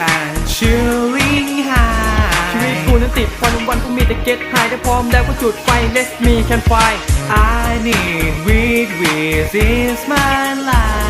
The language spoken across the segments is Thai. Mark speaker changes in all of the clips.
Speaker 1: and chilling high ชีวิตกูนั้นติดควันวันกูมีแต่เก็ตไฮถ้าพร้อมแล้วก็จุดไฟ Let's me can fly I need weed weed is my life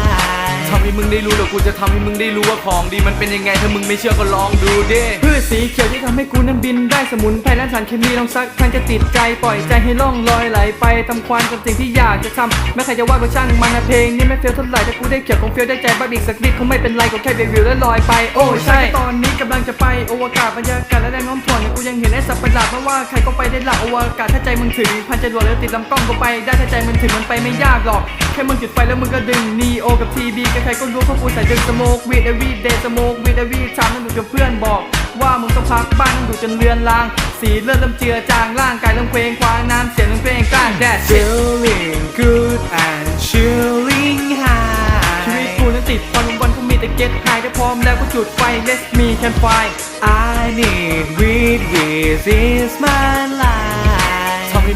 Speaker 2: ทำให้มึงได้รู้แล้วกูจะทำให้มึงได้รู้ว่าของดีมันเป็นยังไงถ้ามึงไม่เชื่อก็ลองดูดิ
Speaker 1: พืชสีเขียวที่ทำให้กูนั้นบินได้สมุนไพรและสารเคมีลองสักครั้งจะติดใจปล่อยใจให้ล่องลอยไหลไปทำความกับสิ่งที่อยากจะทำไม่ใครจะว่าก็ช่างมันนะเพลงนี้ไม่เฟี้ยวเท่าไหร่ถ้ากูได้เขียวคงเฟี้ยวได้ใจบ้างอีกสักนิดคงไม่เป็นไรก็แค่เบวิวแล้วลอยไปโอ้ใช่ตอนนี้กำลังจะไปอวกาศบรรยากาศและแรงโน้มถ่วงเนี่ยกูยังเห็นไอ้สัตว์ประหลาดเพราะว่าใครก็ไปได้หลักอวกาศถ้าใจมึงถึงพันจรวดแล้วติดลำกล้องก็ไป ได้ถ้าใจมึงถึงมันไปไม่ยากหรอกแค่มึงจุดไฟแล้วมึงก็ดึงนีโอกับทีบีใครๆก็รู้เพราะกูใส่ดึงสโมกวีดเอวีเดย์สโมกวีดเอวีชามนั่นดูกับเพื่อนบอก ว่ามึงต้องพักบ้านต้องดูจนเลือนลาง สีเลือดเริ่มเจือจางร่างกายเริ่มเคว้งคว้างน้ำเสียงเริ่มเพลงกล้างแดด
Speaker 2: Feeling good and chilling
Speaker 1: ชีวิต
Speaker 2: high
Speaker 1: กูนั้นติดวันวันๆกูมีแต่ get high ถ้าพร้อมแล้วก็จุดไฟ let me can fly
Speaker 2: I need weed with is my life ทำให้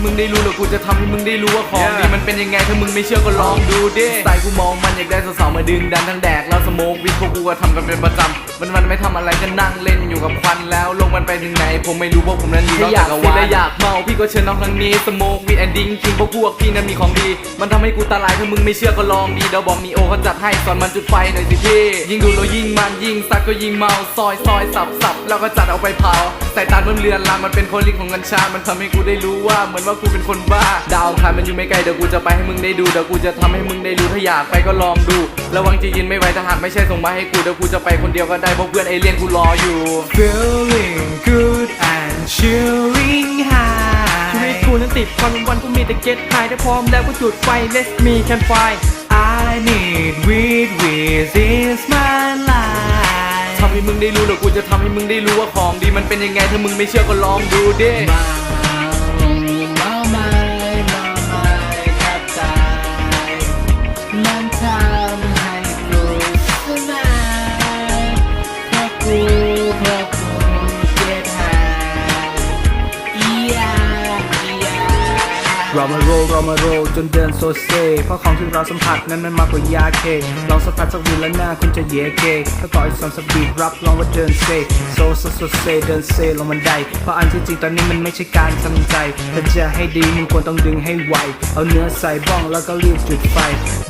Speaker 2: มึงได้รู้แล้วกูจะทำให้มึงได้รู้ว่าของดี
Speaker 1: Yeah
Speaker 2: มันเป็นยังไงถ้ามึงไม่เชื่อก็ลองดูดิสไตล์กูมองมันอยากได้สาวๆมาดึงดันทั้งแดกแล้วสโมกวิทพวกกูก็ทำกันเป็นประจำวันวันๆไม่ทำอะไรก็นั่งเล่นอยู่กับควันแล้วลง มันไปถึงไหน ผมไม่รู้พวกผมนั้นอยู่นอก
Speaker 1: ถ้าอยาก
Speaker 2: จักรวาลและอยากเมาพี่ก็เชิญน้องครั้งนี้สโมกวิดแอนดิ้งคิงพวกพวกพี่นั้นมีของดี มันทำให้กูตาลายถ้ามึงไม่เชื่อก็ลองดีเดี๋ยวบอกมีโอเขาจัดให้สอนมันจุดไฟหน่อยสิพี่ยิ่งดูแล้วยิ่งมันยิ่งซักก็ยิ่งเมาซอยซอยสับสับแล้วก็จัดเอาไปเผาสายตาเมื่อเรือนลางมันเป็นคนลิ้นของกัญชา มันทำให้กูได้รู้ว่าเหมือนว่ากูเป็นคนบ้า ดาวอังคารมันอยู่ไม่ไกลเดี๋ยวกูจะไปให้มึงได้ดูเดี๋ยวกูจะทำให้มึงได้รู้ถ้าอยากไปก็ลองดูระวังจะยินไม่ไหวถ้าหากไม่ใช่ส่งมาให้กูเดี๋ยวกูจะไปคนเดียวก็ได้เพราะเพื่อนไอเลียนกูรออยู่ Feeling good and chilling
Speaker 1: ชีวิต
Speaker 2: high
Speaker 1: กูนั้นติดวันวันๆกูมีแต่ get high ถ้าพร้อมแล้วก็จุดไฟ let me can fly
Speaker 2: I need weed with is my life ทำให้มึงได้รู้แล้วกูจะทำให้มึงได้รู้ว่าของดีมันเป็นยังไงถ้ามึงไม่เชื่อก็ลองดูดิ
Speaker 3: เมาเมาไม้เมาไม้แทบตายมันทำให้กูสมายเพราะกู เรา
Speaker 4: มาโรลเรามาโรลจนเดินโซเซ เพราะของที่เราสัมผัสนั้นมันมากกว่ายาเคลองสัมผัสสักวินแล้วหน้าคุณจะเยเกถ้าต่ออีกสองสปีดรับลองว่าเดินเซโซโซโซเซเดินเซลงมันไดเพราะอันที่จริงตอนนี้มันไม่ใช่การทำใจถ้าจะให้ดีมึงควรต้องดึงให้ไวเอาเนื้อใส่บ้องแล้วก็รีบจุดไฟ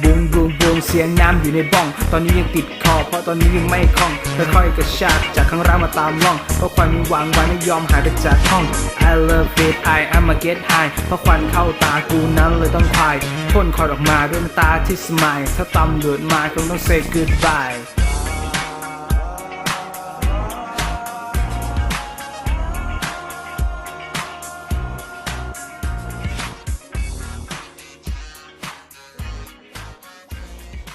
Speaker 4: บูมบูม มเสียงน้ำอยู่ในบ้อง ตอนนี้ยังติดคอ เพราะตอนนี้ยังไม่คล่องค่อยๆกระชากจากข้างร่างมาตามล่อง เพราะความหวังไว้ไม่ยอมหายไปจากห้อง I love it I am a get high เพราะควันเข้าตากูนั้นเลยต้องควายพ่นคอยออกมาด้วยน้ำตาที่สมายถ้าตำเดือดมาคงต้อง say goodbye